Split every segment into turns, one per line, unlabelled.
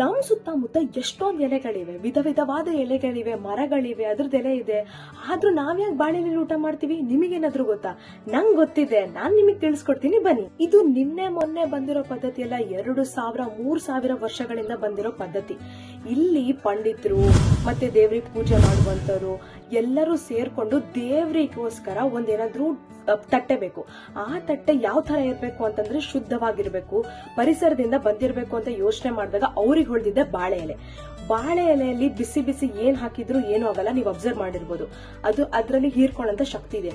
ನಮ್ ಸುತ್ತಮುತ್ತ ಎಷ್ಟೊಂದು ಎಲೆಗಳಿವೆ, ವಿಧ ವಿಧವಾದ ಎಲೆಗಳಿವೆ, ಮರಗಳಿವೆ, ಅದ್ರದ್ದು ಎಲೆ ಇದೆ. ಆದ್ರೂ ನಾವ್ಯಾಕೆ ಬಾಳೆ ಎಲೆ ಊಟ ಮಾಡ್ತೀವಿ? ನಿಮಗೇನಾದ್ರೂ ಗೊತ್ತಾ? ನಂಗೆ ಗೊತ್ತಿದೆ, ನಾನು ನಿಮಗೆ ತಿಳಿಸ್ಕೊಡ್ತೀನಿ, ಬನ್ನಿ. ಇದು ನಿನ್ನೆ ಮೊನ್ನೆ ಬಂದಿರೋ ಪದ್ಧತಿ ಅಲ್ಲ ಎರಡು ಸಾವಿರ, ಮೂರ್ ಸಾವಿರ ವರ್ಷಗಳಿಂದ ಬಂದಿರೋ ಪದ್ಧತಿ. ಇಲ್ಲಿ ಪಂಡಿತರು ಮತ್ತೆ ದೇವ್ರಿಗೆ ಪೂಜೆ ಮಾಡುವಂಥವ್ರು ಎಲ್ಲರೂ ಸೇರಿಕೊಂಡು ದೇವ್ರಿಗೋಸ್ಕರ ಒಂದೇನಾದ್ರೂ ತಟ್ಟೆ ಬೇಕು. ಆ ತಟ್ಟೆ ಯಾವ ತರ ಇರಬೇಕು ಅಂತಂದ್ರೆ ಶುದ್ಧವಾಗಿರಬೇಕು, ಪರಿಸರದಿಂದ ಬಂದಿರಬೇಕು ಅಂತ ಯೋಚನೆ ಮಾಡಿದಾಗ ಅವ್ರಿಗೆ ಹೊಳ್ದಿದ್ದ ಬಾಳೆ ಎಲೆ. ಬಾಳೆ ಎಲೆಯಲ್ಲಿ ಬಿಸಿ ಬಿಸಿ ಏನು ಹಾಕಿದ್ರು ಏನು ಆಗಲ್ಲ, ನೀವು ಅಬ್ಸರ್ವ್ ಮಾಡಿರ್ಬೋದು. ಅದು ಅದರಲ್ಲಿ ಹೀರ್ಕೊಳ್ಳೋಂಥ ಶಕ್ತಿ ಇದೆ.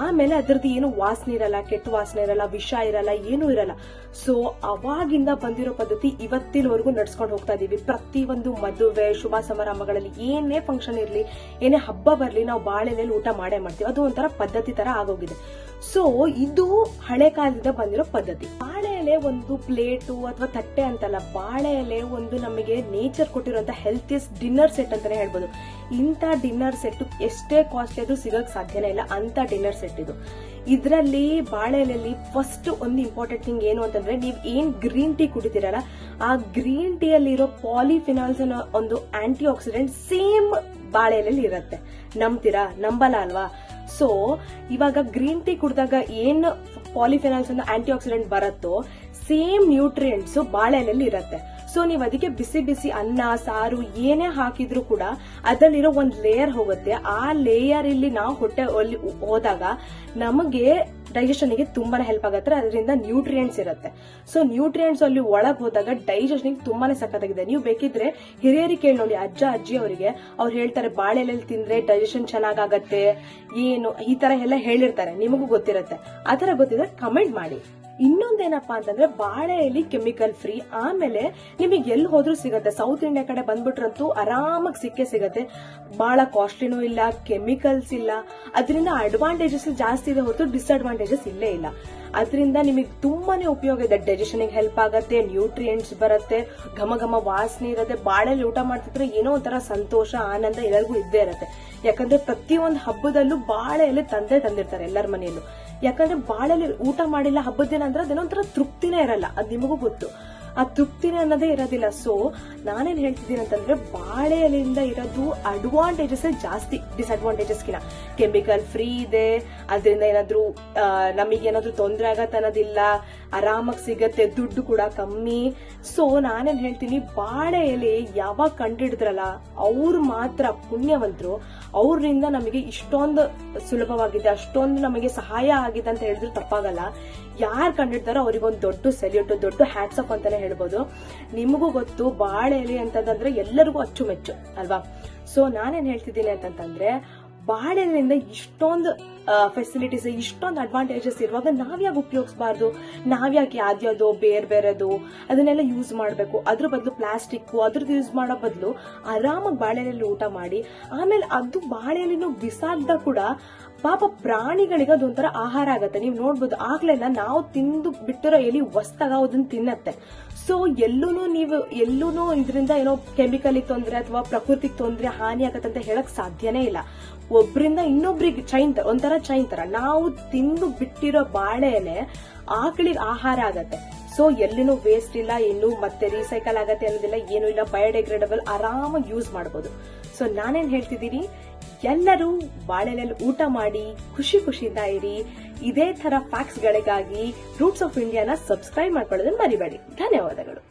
ಆಮೇಲೆ ಅದರದ್ದು ಏನು ವಾಸನೆ ಇರಲ್ಲ, ಕೆಟ್ಟ ವಾಸನೆ ಇರಲ್ಲ, ವಿಷ ಇರಲ್ಲ, ಏನೂ ಇರಲ್ಲ. ಸೊ ಅವಾಗಿಂದ ಬಂದಿರೋ ಪದ್ಧತಿ ಇವತ್ತಿನವರೆಗೂ ನಡ್ಸ್ಕೊಂಡು ಹೋಗ್ತಾ ಇದೀವಿ. ಪ್ರತಿ ಒಂದು ಮದುವೆ, ಶುಭ ಸಮಾರಂಭಗಳಲ್ಲಿ ಏನೇ ಫಂಕ್ಷನ್ ಇರ್ಲಿ, ಏನೇ ಹಬ್ಬ ಬರಲಿ, ನಾವು ಬಾಳೆ ಎಲೆಯಲ್ಲಿ ಊಟ ಮಾಡೇ ಮಾಡ್ತೀವಿ. ಅದು ಒಂಥರ ಪದ್ಧತಿ ತರ ಆಗೋಗಿದೆ. ಸೊ ಇದು ಹಳೆ ಕಾಲದಿಂದ ಬಂದಿರೋ ಪದ್ಧತಿ. ಬಾಳೆ ಎಲೆ ಒಂದು ಪ್ಲೇಟು ಅಥವಾ ತಟ್ಟೆ ಅಂತಲ್ಲ ಬಾಳೆ ಎಲೆ ಒಂದು ನಮಗೆ ನೇಚರ್ ಕೊಟ್ಟಿರುವಂತ ಹೆಲ್ತಿಯಸ್ಟ್ ಡಿನ್ನರ್ ಸೆಟ್ ಅಂತಾನೆ ಹೇಳ್ಬೋದು. ಇಂಥ ಡಿನ್ನರ್ ಸೆಟ್ ಎಷ್ಟೇ ಕಾಸ್ಟ್ಲಿ ಅದು ಸಿಗಕ್ ಸಾಧ್ಯನೇ ಇಲ್ಲ. ಅಂತ ಡಿನ್ನರ್ ಸೆಟ್ ಇದು. ಇದರಲ್ಲಿ ಬಾಳೆ ಎಲೆಯಲ್ಲಿ ಫಸ್ಟ್ ಒಂದು ಇಂಪಾರ್ಟೆಂಟ್ ಥಿಂಗ್ ಏನು ಅಂತಂದ್ರೆ ನೀವು ಏನ್ ಗ್ರೀನ್ ಟೀ ಕುಡಿತೀರಲ್ಲ, ಆ ಗ್ರೀನ್ ಟೀ ಅಲ್ಲಿರೋ ಪಾಲಿಫಿನಾಲ್ಸ್ ಅನ್ನೋ ಒಂದು ಆಂಟಿ ಆಕ್ಸಿಡೆಂಟ್ ಸೇಮ್ ಬಾಳೆಲೆಯಲ್ಲಿ ಇರುತ್ತೆ. ನಂಬ್ತೀರಾ? ನಂಬಲ್ಲ ಅಲ್ವಾ? ಸೊ ಇವಾಗ ಗ್ರೀನ್ ಟೀ ಕುಡಿದಾಗ ಏನ್ ಪಾಲಿಫಿನಾಲ್ಸ್ ಅನ್ನೋ ಆಂಟಿ ಆಕ್ಸಿಡೆಂಟ್ ಬರುತ್ತೋ ಸೇಮ್ ನ್ಯೂಟ್ರಿಯೆಂಟ್ಸ್ ಬಾಳೆಲೆಯಲ್ಲಿ ಇರುತ್ತೆ. ಸೊ ನೀವು ಅದಕ್ಕೆ ಬಿಸಿ ಬಿಸಿ ಅನ್ನ, ಸಾರು ಏನೇ ಹಾಕಿದ್ರು ಕೂಡ ಅದರಲ್ಲಿರೋ ಒಂದು ಲೇಯರ್ ಹೋಗುತ್ತೆ. ಆ ಲೇಯರ್ ಇಲ್ಲಿ ನಾವು ಹೊಟ್ಟೆ ಹೋದಾಗ ನಮಗೆ ಡೈಜೆಷನ್ಗೆ ತುಂಬಾನೇ ಹೆಲ್ಪ್ ಆಗುತ್ತೆ. ಅದರಿಂದ ನ್ಯೂಟ್ರಿಯೆಂಟ್ಸ್ ಇರುತ್ತೆ. ಸೊ ನ್ಯೂಟ್ರಿಯೆಂಟ್ಸ್ ಅಲ್ಲಿ ಒಳಗೆ ಹೋದಾಗ ಡೈಜೆಷನ್ ತುಂಬಾನೇ ಸಖತ್ತಾಗಿದೆ. ನೀವು ಬೇಕಿದ್ರೆ ಹಿರಿಯರಿಗೆ ಕೇಳಿ ನೋಡಿ, ಅಜ್ಜ ಅಜ್ಜಿ ಅವರಿಗೆ ಅವ್ರು ಹೇಳ್ತಾರೆ ಬಾಳೆಲೆಲ್ಲಿ ತಿಂದ್ರೆ ಡೈಜೆಷನ್ ಚೆನ್ನಾಗಾಗತ್ತೆ. ಏನು ಈ ತರ ಎಲ್ಲ ಹೇಳಿರ್ತಾರೆ. ನಿಮಗೂ ಗೊತ್ತಿರುತ್ತೆ. ಆ ತರ ಗೊತ್ತಿದ್ರೆ ಕಮೆಂಟ್ ಮಾಡಿ. ಇನ್ನೊಂದೇನಪ್ಪಾ ಅಂತಂದ್ರೆ ಬಾಳೆಯಲ್ಲಿ ಕೆಮಿಕಲ್ ಫ್ರೀ ಆಮೇಲೆ ನಿಮಗೆ ಎಲ್ಲಿ ಹೋದ್ರೂ ಸಿಗತ್ತೆ. ಸೌತ್ ಇಂಡಿಯಾ ಕಡೆ ಬಂದ್ಬಿಟ್ರಂತೂ ಆರಾಮಾಗಿ ಸಿಕ್ಕೇ ಸಿಗತ್ತೆ. ಬಹಳ ಕಾಸ್ಟ್ಲಿನೂ ಇಲ್ಲ ಕೆಮಿಕಲ್ಸ್ ಇಲ್ಲ. ಅದರಿಂದ ಅಡ್ವಾಂಟೇಜಸ್ ಜಾಸ್ತಿ ಇದೆ ಹೊರತು ಡಿಸ್ಅಡ್ವಾಂಟೇಜಸ್ ಇಲ್ಲೇ ಇಲ್ಲ. ಅದರಿಂದ ನಿಮಗೆ ತುಂಬಾನೇ ಉಪಯೋಗ ಇದೆ. ಡೈಜೆಷನ್ ಹೆಲ್ಪ್ ಆಗುತ್ತೆ ನ್ಯೂಟ್ರಿಯೆಂಟ್ಸ್ ಬರುತ್ತೆ, ಘಮ ಘಮ ವಾಸನೆ ಇರುತ್ತೆ ಬಾಳೆಲಿ ಊಟ ಮಾಡ್ತಿದ್ರೆ ಏನೋ ಒಂಥರ ಸಂತೋಷ, ಆನಂದ ಎಲ್ಲರಿಗೂ ಇದ್ದೇ ಇರುತ್ತೆ. ಯಾಕಂದ್ರೆ ಪ್ರತಿಯೊಂದು ಹಬ್ಬದಲ್ಲೂ ಬಾಳೆಯಲ್ಲಿ ತಂದೆ ತಂದಿರ್ತಾರೆ ಎಲ್ಲರ ಮನೆಯಲ್ಲೂ. ಯಾಕಂದ್ರೆ ಬಾಳೆಲಿ ಊಟ ಮಾಡಿಲ್ಲ ಹಬ್ಬದ ದಿನ ಅಂದ್ರೆ ಅದೇನೋ ಒಂಥರ ತೃಪ್ತಿನೇ ಇರಲ್ಲ. ಅದು ನಿಮಗೂ ಗೊತ್ತು. ಆ ತೃಪ್ತಿನೇ ಅನ್ನೋದೇ ಇರೋದಿಲ್ಲ. ಸೊ ನಾನೇನ್ ಹೇಳ್ತಿದ್ದೀನಿ ಅಂತಂದ್ರೆ, ಬಾಳೆ ಎಲೆಯಿಂದ ಇರೋದು ಅಡ್ವಾಂಟೇಜಸ್ ಜಾಸ್ತಿ ಡಿಸ್ಅಡ್ವಾಂಟೇಜಸ್ಗಿನ ಕೆಮಿಕಲ್ ಫ್ರೀ ಇದೆ, ಅದರಿಂದ ಏನಾದ್ರೂ ನಮಗೆ ಏನಾದ್ರೂ ತೊಂದರೆ ಆಗತ್ತೆ ಅನ್ನೋದಿಲ್ಲ, ಆರಾಮಾಗಿ ಸಿಗತ್ತೆ, ದುಡ್ಡು ಕೂಡ ಕಮ್ಮಿ. ಸೊ ನಾನೇನ್ ಹೇಳ್ತೀನಿ, ಬಾಳೆ ಎಲೆ ಯಾವಾಗ ಕಂಡಿಡಿದ್ರಲ್ಲ ಅವ್ರು ಮಾತ್ರ ಪುಣ್ಯವಂತರು ಅವ್ರಿಂದ ನಮಗೆ ಇಷ್ಟೊಂದು ಸುಲಭವಾಗಿದೆ, ಅಷ್ಟೊಂದು ನಮಗೆ ಸಹಾಯ ಆಗಿದೆ ಅಂತ ಹೇಳಿದ್ರು ತಪ್ಪಾಗಲ್ಲ. ಯಾರು ಕಂಡಿಡ್ತಾರೋ ಅವ್ರಿಗೊಂದು ದೊಡ್ಡ ಸೆಲ್ಯೂಟ್ ದೊಡ್ಡ ಹ್ಯಾಟ್ಸ್ ಅಪ್ ಅಂತಾನೆ ಹೇಳ್ಬೋದು. ನಿಮಗೂ ಗೊತ್ತು, ಬಾಳೆ ಎಲೆ ಅಂತಂದ್ರೆ ಎಲ್ಲರಿಗೂ ಅಚ್ಚುಮೆಚ್ಚು, ಅಲ್ವಾ? ಸೊ ನಾನೇನ್ ಹೇಳ್ತಿದ್ದೀನಿ ಅಂತಂತಂದ್ರೆ ಬಾಳೆಲೆಯಿಂದ ಇಷ್ಟೊಂದು ಫೆಸಿಲಿಟೀಸ್ ಇಷ್ಟೊಂದು ಅಡ್ವಾಂಟೇಜಸ್ ಇರುವಾಗ ನಾವ್ಯಾಕೆ ಉಪಯೋಗಿಸಬಾರ್ದು? ನಾವ್ಯಾಕೆ ಯಾವ್ದ್ಯಾವ್ದು ಬೇರೆ ಬೇರೆದು, ಅದನ್ನೆಲ್ಲ ಯೂಸ್ ಮಾಡಬೇಕು. ಅದ್ರ ಬದಲು ಪ್ಲಾಸ್ಟಿಕ್ ಅದ್ರದ್ದು ಯೂಸ್ ಮಾಡೋ ಬದಲು ಆರಾಮಾಗಿ ಬಾಳೆಲೆಯಲ್ಲಿ ಊಟ ಮಾಡಿ, ಆಮೇಲೆ ಅದು ಬಾಳೆಲೆನೂ ಬಿಸಾಕ್ದ ಕೂಡ ಪಾಪ ಪ್ರಾಣಿಗಳಿಗೆ ಅದೊಂಥರ ಆಹಾರ ಆಗತ್ತೆ. ನೀವು ನೋಡ್ಬೋದು ಆಗ್ಲೆಲ್ಲ ನಾವು ತಿಂದು ಬಿಟ್ಟಿರೋ ಎಲಿ ಹೊಸ್ದಾಗ ಅದನ್ನ ತಿನ್ನತ್ತೆ. ಸೊ ಎಲ್ಲೂನು ನೀವು, ಎಲ್ಲೂನು ಇದರಿಂದ ಏನೋ ಕೆಮಿಕಲಿಗೆ ತೊಂದರೆ ಅಥವಾ ಪ್ರಕೃತಿಗೆ ತೊಂದರೆ ಹಾನಿ ಆಗತ್ತೆ ಅಂತ ಹೇಳಕ್ ಸಾಧ್ಯನೇ ಇಲ್ಲ. ಒಬ್ರಿಂದ ಇನ್ನೊಬ್ರಿಗೆ ಚೈನ್ ತರ ಒಂಥರ ಚೈನ್ ತರ. ನಾವು ತಿಂದು ಬಿಟ್ಟಿರೋ ಬಾಳೆನೆ ಆಕಳಿಗೆ ಆಹಾರ ಆಗತ್ತೆ. ಸೊ ಎಲ್ಲಿನೂ ವೇಸ್ಟ್ ಇಲ್ಲ, ಇನ್ನು ಮತ್ತೆ ರೀಸೈಕಲ್ ಆಗತ್ತೆ ಅನ್ನೋದಿಲ್ಲ, ಏನು ಇಲ್ಲ. ಬಯೋಡೆಗ್ರೇಡಬಲ್ ಆರಾಮಾಗಿ ಯೂಸ್ ಮಾಡಬಹುದು ಸೊ ನಾನೇನ್ ಹೇಳ್ತಿದ್ದೀನಿ? ಎಲ್ಲರೂ ಬಾಳೆಲೆಲ್ಲಿ ಊಟ ಮಾಡಿ ಖುಷಿ ಖುಷಿಯಿಂದ ಇರಿ. ಇದೇ ತರ ಫ್ಯಾಕ್ಸ್ ಗಳಿಗಾಗಿ ರೂಟ್ಸ್ ಆಫ್ ಇಂಡಿಯಾನ ಸಬ್ಸ್ಕ್ರೈಬ್ ಮಾಡ್ಕೊಳ್ಳೋದನ್ನ ಮರಿಬೇಡಿ. ಧನ್ಯವಾದಗಳು.